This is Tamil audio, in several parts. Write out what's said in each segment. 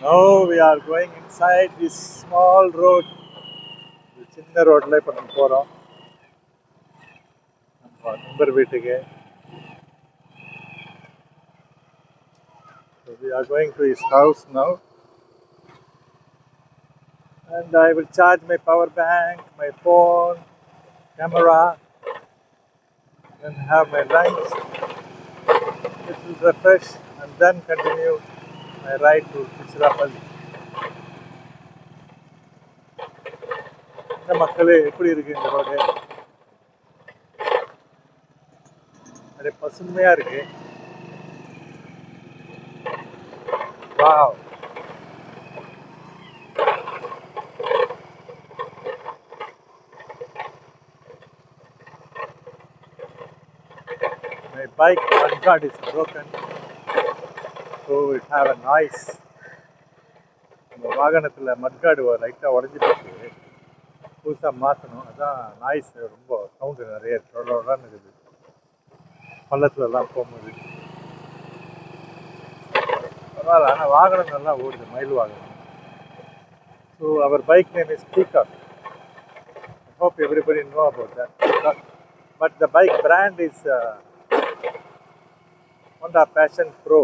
Now we are going inside this small road. ஒரு சின்ன ரோட்ல இப்போ நம்ம போறோம் நம்ம நண்பர் வீட்டுக்கு So we are going to his house now. And I will charge my power bank, my phone, camera, and have my lunch. It will refresh and then continue my ride to Tiruchirappalli. இந்த மக்களே எப்படி இருக்கு இந்த ரோடு அப்படியே பசுமையா இருக்கு wow My bike mudguard is broken, So it have noise noise. நம்ம வாகனத்தில் மட்காடு லைட்டாக உடஞ்சி போச்சு புதுசாக மாற்றணும் அதான் நாய்ஸ் ரொம்ப சவுண்டு நிறைய தொடர்ந்து இருக்குது. பள்ளத்துலலாம் போகும்போது. பரவாயில்ல. ஆனால் வாகனங்கள்லாம் ஓடுது. மயில் வாகனம். So our bike name is peacock hope everybody know about that. But the bike brand is is uh, Honda bro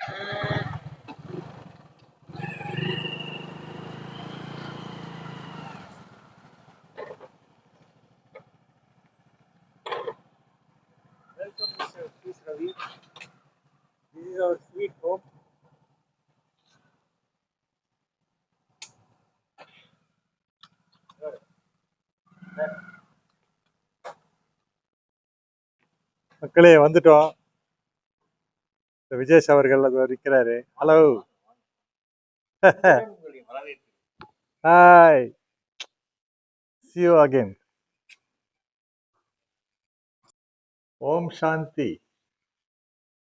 Welcome, Mr. Peace Ravi. This is our sweet home. மக்களே வந்துட்டோம் இந்த விஜேஷ் அவர்கள் அது இருக்கிறாரு ஹலோ ஹாய் சியோ you ஓம் சாந்தி.